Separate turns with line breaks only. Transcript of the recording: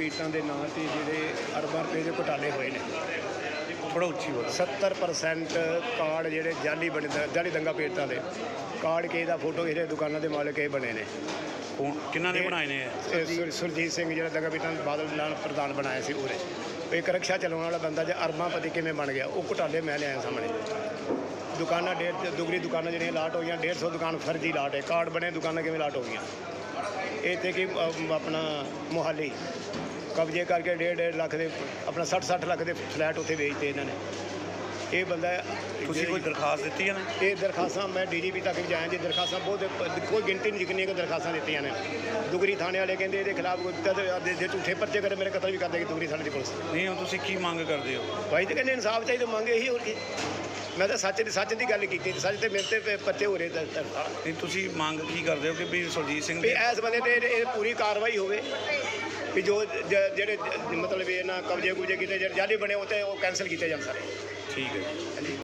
ਪੀੜਤਾਂ ਦੇ ਨਾਂ ਤੇ ਜਿਹੜੇ ਅਰਬਾਂ ਰੁਪਏ ਦੇ ਘੁਟਾਲੇ ਹੋਏ ਨੇ।
ਥੋੜਾ ਉੱਚੀ ਬੋਲੋ
70% ਕਾਰਡ ਜਿਹੜੇ ਜਾਲੀ ਬਣੇ ਜਾਲੀ ਦੰਗਾ ਪੀੜਤਾਂ ਦੇ। ਕਾਰਡ ਕਿਸੇ ਦਾ ਫੋਟੋ ਕਿਸੇ ਦੁਕਾਨਾਂ ਦੇ ਮਾਲਕ ਇਹ ਬਣੇ ਨੇ।
ਕੌਣ ਕਿਹਨਾਂ ਨੇ ਬਣਾਏ ਨੇ ਇਹ?
ਸੁਰਜੀਤ ਸਿੰਘ ਜਿਹੜਾ ਦੰਗਾ ਦੇ ਬਾਦਲ ਨਾਲ ਪ੍ਰਧਾਨ ਬਣਾਇਆ ਸੀ ਉਹਨੇ ਇੱਕ ਰਕਸ਼ਾ ਚਲਾਉਣ ਵਾਲਾ ਬੰਦਾ ਜੇ ਅਰਬਾਂਪਤੀ ਕਿਵੇਂ ਬਣ ਗਿਆ ਉਹ ਘੁਟਾਲੇ ਮੈਂ ਲਿਆਇਆ ਸਾਹਮਣੇ। ਦੁਕਾਨਾਂ ਡੇਢ ਦੁਗਰੀ ਦੁਕਾਨਾਂ ਜਿਹੜੀਆਂ ਲਾਟ ਹੋਈਆਂ 150 ਦੁਕਾਨ ਫਰਜ਼ੀ ਲਾਟ ਹੈ। ਕਾਰਡ ਬਣੇ ਦੁਕਾਨਾਂ ਕਿਵੇਂ ਲਾਟ ਹੋ ਗਈਆਂ? ਤੇ ਕਿ ਅਮ, ਆਪਣਾ ਮੁਹਾਲੀ ਕਬਜ਼ੇ ਕਰਕੇ ਡੇਢ ਡੇਢ ਲੱਖ ਦੇ ਆਪਣਾ 60 60 ਲੱਖ ਦੇ ਫਲੈਟ ਉੱਥੇ ਵੇਚਤੇ ਇਹਨਾਂ ਨੇ। ਇਹ ਬੰਦਾ
ਤੁਸੀਂ ਕੋਈ ਦਰਖਾਸਤ ਦਿੱਤੀ ਹੈ ਨਾ?
ਇਹ ਦਰਖਾਸਤਾਂ ਮੈਂ ਡੀਜੀਪੀ ਤੱਕ ਵੀ ਜਾਇਆ ਜੀ ਦਰਖਾਸਤਾਂ ਬਹੁਤ ਕੋਈ ਗਿਣਤੀ ਨਹੀਂ ਕਿੰਨੀਆਂ ਕੁ ਦਰਖਾਸਤਾਂ ਦਿੱਤੀਆਂ ਨੇ। ਦੁਗਰੀ ਥਾਣੇ ਵਾਲੇ ਕਹਿੰਦੇ ਇਹਦੇ ਖਿਲਾਫ ਜੇ ਜੇ ਝੂਠੇ ਪਰਚੇ ਕਰੇ ਮੇਰੇ ਕਤਲ ਵੀ ਕਰ ਦੇਗੀ ਦੁਗਰੀ ਥਾਣੇ ਦੀ ਪੁਲਿਸ।
ਨਹੀਂ ਹੁਣ ਤੁਸੀਂ ਕੀ ਮੰਗ ਕਰਦੇ ਹੋ?
ਭਾਈ ਤੇ ਕਹਿੰਦੇ ਇਨਸਾਫ ਚਾਹੀਦਾ ਮੰਗੇ ਇਹੀ ਹੋਰ ਕੀ ਮੈਂ ਤਾਂ ਸੱਚ ਦੀ ਸੱਚ ਦੀ ਗੱਲ ਕੀਤੀ ਤੇ ਸੱਚ ਤੇ ਮੇਰੇ ਤੇ ਪ- ਪਰਚੇ ਹੋ ਰਹੇ ਤਾਂ-
ਨਹੀਂ ਤੁਸੀਂ ਮੰਗ ਕੀ ਕਰਦੇ ਹੋ ਕਿ ਵੀ ਸੁਰਜੀਤ ਸਿੰਘ
ਵੀ
ਦੀ
ਇਸ ਬੰਦੇ ਤੇ ਇਹ ਇਹ ਪੂਰੀ ਕਾਰਵਾਈ ਹੋਵੇ। ਵੀ ਜੋ ਜ- ਜਿਹੜੇ ਜ- ਮਤਲਬ ਇਹ ਨਾ ਕਬਜ਼ੇ ਕੁਬਜ਼ੇ ਕੀਤੇ ਜਿਹੜੇ ਜਾਲੀ ਬਣੇ ਉਹ ਤੇ ਉਹ ਕੈਨਸਲ ਕੀਤੇ ਜਾਣ ਸਾਰੇ।
ਠੀਕ ਹੈ
ਹਾਂਜੀ।